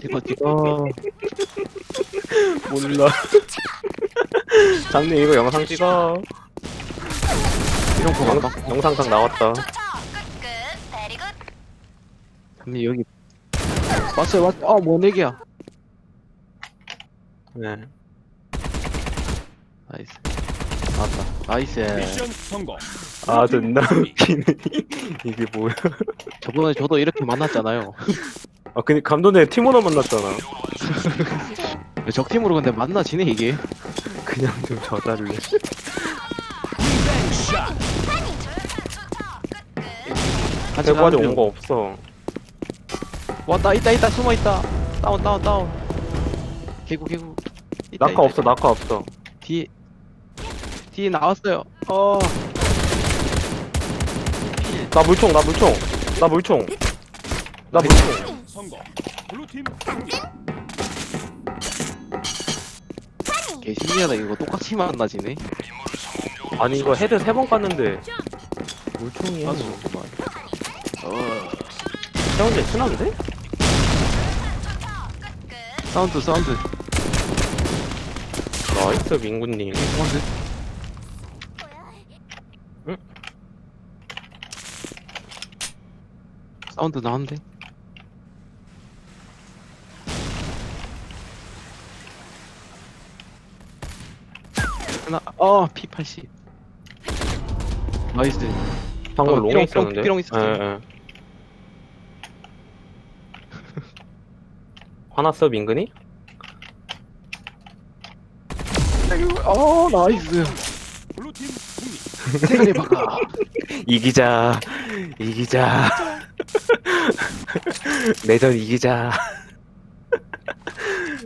찍어 찍어 몰라. 장님 이거 영상 찍어. 이런 거안 영, 받고 영상각 나왔다. 끝 베리굿 근데 여기 왔어요 왔어 아뭔 얘기야 네. 나이스 맞다 나이스 미션 성공. 아 존나 웃기네. 이게 뭐야? 저번에 저도 이렇게 만났잖아요 아 근데 감독님 팀원을 만났잖아. 적팀으로 근데 만나지네 이게 그냥 좀 져달래. 샷. 같이 대구 아직 가는 온거 없어. 중. 왔다 있다 있다 숨어 있다 다운 다운 다운 개구 개구 있다, 낙하 있다, 없어 있다. 낙하 없어. 뒤에 뒤에 나왔어요 어 나 물총 나 물총 나 물총 나 물총. 성공. 블루팀 개 신기하다 이거 똑같이 만나지네 아니 이거 헤드 세 번 깠는데 물총이야. 맞아 어 세훈이 친한데? 사운드 사운드 나이스 민구님. 사운드 응? 사운드 나는데 하나 어 P80 나이스 방금 어, 롱에 삐롱, 있었는데. 삐롱 있었어요. 예, 예. 화났어 민근이? 어 나이스 블루팀 승리. 세근이 바꿔 이기자 이기자 내전 이기자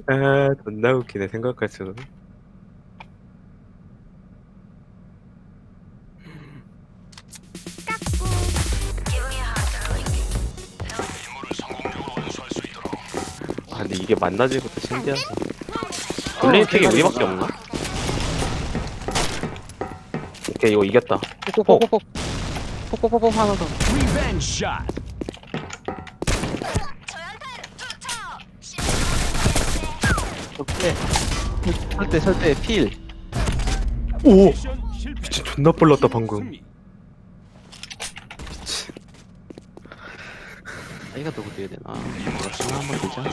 아 존나 웃기네 생각할수록 아 근데 이게 만나지부터 신기하다 블레인 팩이 우리밖에 없나? 오케이 이거 이겼다 폭폭폭폭 폭폭폭폭 하나 더 리벤지 샷. 설대 설대 필. 오! 진짜 존나 빨랐다 방금. 아이가 누구 돼야 되나? 전화 한번 되자.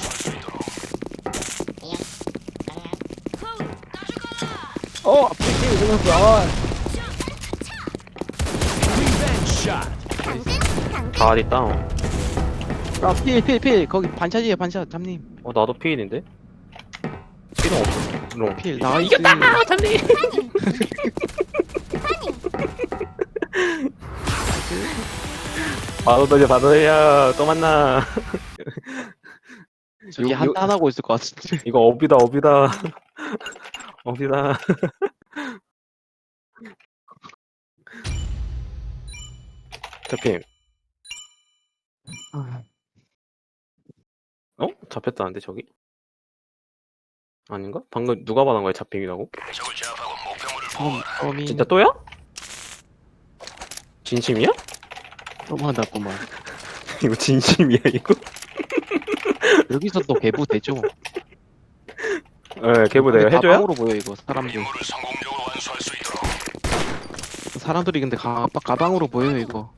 어필 일어났어 리벤지 샷. 다리 다운. 아 필 필 필. 거기 반샷이에요 반샷. 잠님. 어 나도 피일인데? 피는 없어 롱 필. 나이스 이겼다! 잠님 바로 돌려 바로 돌려. 또 만나. 저기 요- 요- 한탄 하고 있을 것 같은데. 이거 업이다 업이다. 업이다. 잡힘. 어? 잡혔다는데 저기? 아닌가? 방금 누가 말한 거야 잡힘이라고? 처음 처음이 진짜 또야? 진심이야? 너무하다구만 이거 진심이야 이거? 여기서 또 개부 되죠 예 개보 내가 해줘야? 가방으로 보여 이거 사람들 사람들이 근데 가, 가방으로 보여 이거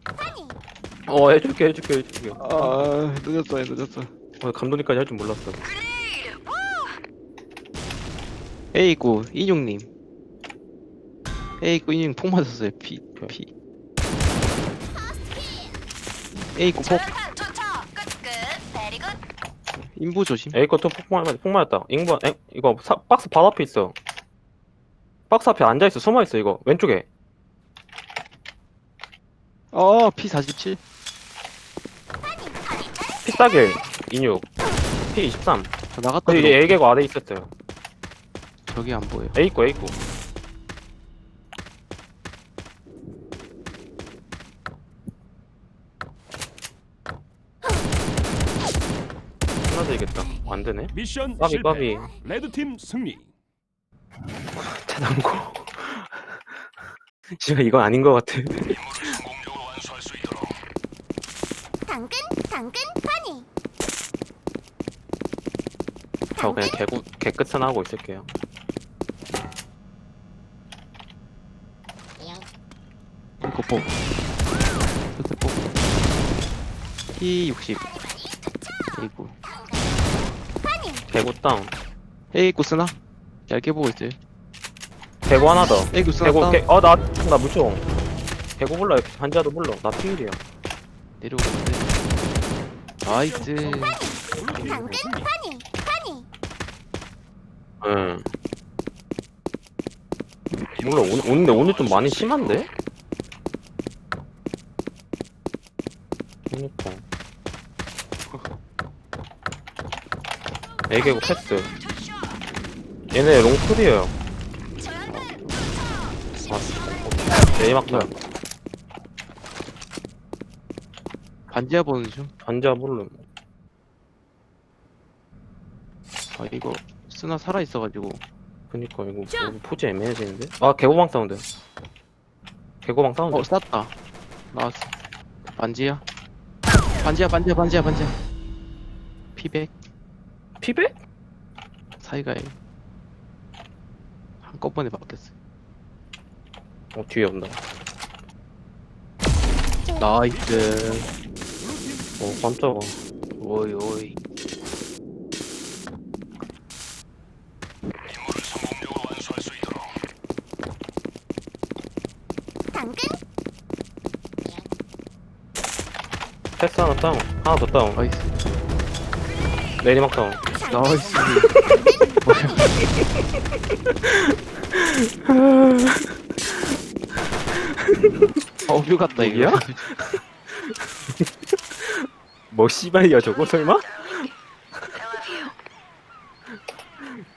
어 해줄게 해줄게 해줄게 아 늦었어 늦었어 어, 감독님까지 할 줄 몰랐어 에이구 인용님. 에이구 인용 폭 맞았어요 피 피. 에이구 폭. 베리굿 인부 조심. 에이 거또 폭발 폭 맞았다. 인구 에 이거 사, 박스 바로 앞에 있어. 박스 앞에 앉아 있어. 숨어 있어 이거. 왼쪽에. 어 P47 P41 26 P23 저 나갔다 근데 들어 얘 A개고 아래 있었어요 저기 안 보여. A고 A고. 하나 되겠다. 안 되네. 미션 까비 실패. 까비. 레드팀 승리. 차단고. 지금 이건 아닌 것 같아. 당근 당근 파니. 저 그냥 개구 개끝은 하고 있을게요. 뽕. 끝에 뽕. T60. 에이구. 개구 다운. 에이구 쓰나? 얇게 보고 있어요. 개구 하나 더. 에이구 쓰나? 개구 다운. 개, 어, 나, 나 무총. 개구 몰라. 한자도 몰라. 나 피일이야. 내려오고 있는데. 나이스. 응. 몰라. 오늘, 오는데 오늘 좀 많이 심한데? 그니까. 애개구 패스. 얘네 롱풀이에요. 아, 내리막 뭐야? 반지하 보는 중. 반자 몰라. 아, 이거 쓰나 살아있어가지고. 그니까 이거 뭐 포즈 애매해지는데? 아 개고방 사운드. 개고방 사운드. 어, 쌌다. 나왔어. 반지야? 반지야, 반지야, 반지야, 반지야. 피백? 피백? 사이가에. 한꺼번에 바뀌었어. 어 뒤에 온다. 나이스. 어 깜짝아. 오이, 오이. 패스 하나 다운. 하나 더 다운. 나이스. 내리막 다운. 나이스. 어뷰 같다, 이거. 여기야? 뭐 씨발이야 저거 설마?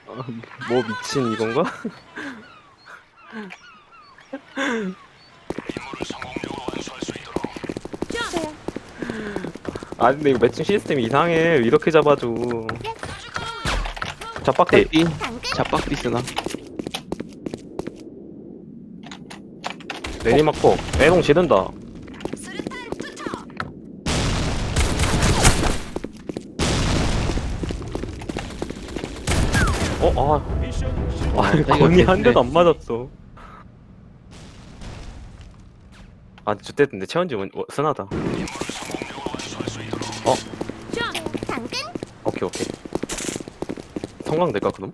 아, 뭐 미친 이건가? 아 근데 이거 매칭 시스템이 이상해 이렇게 잡아줘 잡박대 삐 잡박비 쓰나? 내리막폭 애동 지른다 어? 아. 아, 이거 건이 한. 대도 안 맞았어. 아, 저때인데 체온지 원- 원- 쓰나다. 어, 오케이, 오케이. 성광 될까, 그럼?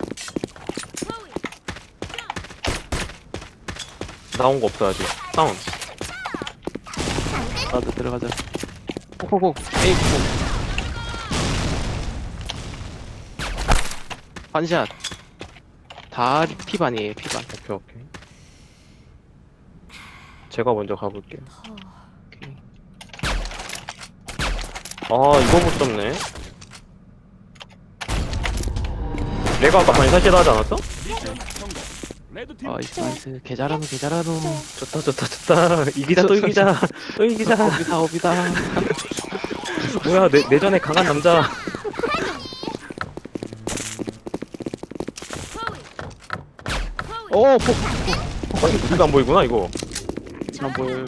나온 거 없어, 아직. 다운. 나도 들어가자. 호호호. 에이, 호. 반샷. 다리 피반이에요, 피반. 오케이, 오케이. 제가 먼저 가볼게요. 오케이. 아, 이거 못 잡네. 내가 아까 반샷이라 하지 않았어? 나이스, 나이스. 개잘하노, 개잘하노. 좋다, 좋다, 좋다. 이기자, 또 이기자. 또 이기자. 오비다, 오비다. 뭐야, 내, 내전에 강한 남자. 오, 폭. 아니, 우리가 안 보이구나, 이거. 안 보여.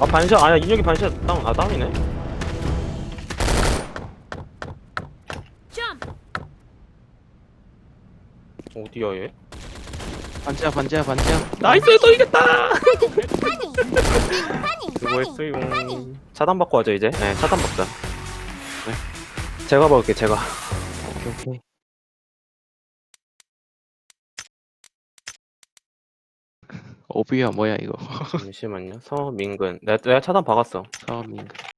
아, 반샷, 아니야, 인혁이 반샷, 다운, 아, 다운이네. 어디야, 얘? 반지야, 반지야, 반지야. 나이스, 또 이겼다! 레드팀 수고했어요. 차단 받고 하죠, 이제. 네, 차단 받자. 네. 제가 먹을게, 제가. 오케이, 오케이. 오비야, 뭐야, 이거. 잠시만요. 서민근. 내가, 내가 차단 박았어. 서민.